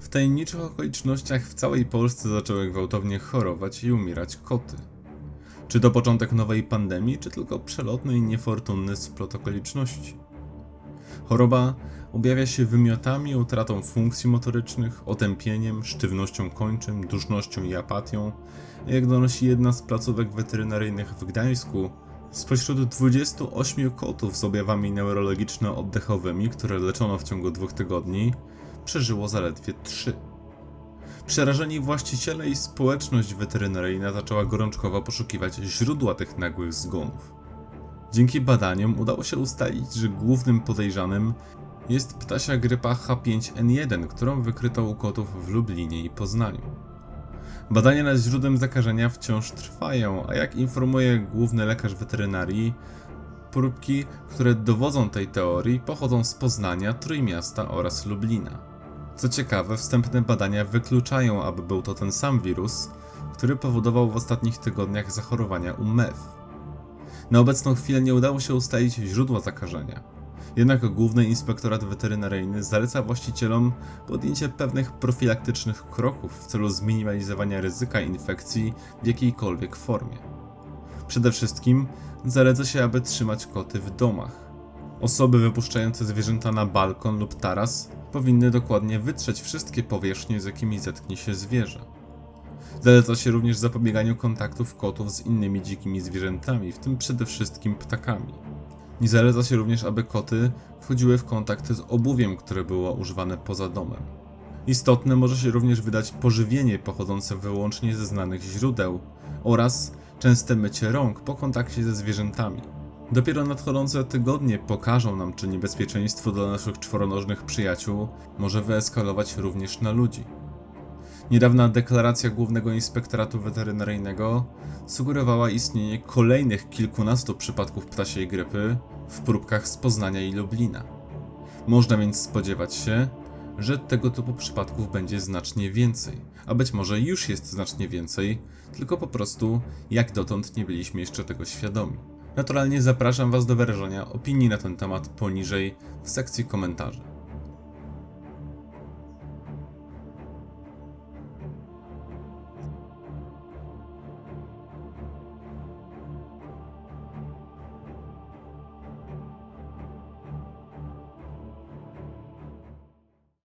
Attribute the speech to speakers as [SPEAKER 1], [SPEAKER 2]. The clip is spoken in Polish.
[SPEAKER 1] W tajemniczych okolicznościach w całej Polsce zaczęły gwałtownie chorować i umierać koty. Czy to początek nowej pandemii, czy tylko przelotny i niefortunny splot okoliczności? Choroba objawia się wymiotami, utratą funkcji motorycznych, otępieniem, sztywnością kończyn, dusznością i apatią. Jak donosi jedna z placówek weterynaryjnych w Gdańsku, spośród 28 kotów z objawami neurologiczno-oddechowymi, które leczono w ciągu dwóch tygodni, przeżyło zaledwie 3. Przerażeni właściciele i społeczność weterynaryjna zaczęła gorączkowo poszukiwać źródła tych nagłych zgonów. Dzięki badaniom udało się ustalić, że głównym podejrzanym jest ptasia grypa H5N1, którą wykryto u kotów w Lublinie i Poznaniu. Badania nad źródłem zakażenia wciąż trwają, a jak informuje główny lekarz weterynarii, próbki, które dowodzą tej teorii, pochodzą z Poznania, Trójmiasta oraz Lublina. Co ciekawe, wstępne badania wykluczają, aby był to ten sam wirus, który powodował w ostatnich tygodniach zachorowania u mew. Na obecną chwilę nie udało się ustalić źródła zakażenia. Jednak Główny Inspektorat Weterynaryjny zaleca właścicielom podjęcie pewnych profilaktycznych kroków w celu zminimalizowania ryzyka infekcji w jakiejkolwiek formie. Przede wszystkim zaleca się, aby trzymać koty w domach. Osoby wypuszczające zwierzęta na balkon lub taras powinny dokładnie wytrzeć wszystkie powierzchnie, z jakimi zetknie się zwierzę. Zaleca się również zapobieganiu kontaktów kotów z innymi dzikimi zwierzętami, w tym przede wszystkim ptakami. Nie zaleca się również, aby koty wchodziły w kontakt z obuwiem, które było używane poza domem. Istotne może się również wydać pożywienie pochodzące wyłącznie ze znanych źródeł oraz częste mycie rąk po kontakcie ze zwierzętami. Dopiero nadchodzące tygodnie pokażą nam, czy niebezpieczeństwo dla naszych czworonożnych przyjaciół może wyeskalować również na ludzi. Niedawna deklaracja Głównego Inspektoratu Weterynaryjnego sugerowała istnienie kolejnych kilkunastu przypadków ptasiej grypy w próbkach z Poznania i Lublina. Można więc spodziewać się, że tego typu przypadków będzie znacznie więcej, a być może już jest znacznie więcej, tylko po prostu jak dotąd nie byliśmy jeszcze tego świadomi. Naturalnie zapraszam Was do wyrażenia opinii na ten temat poniżej w sekcji komentarzy.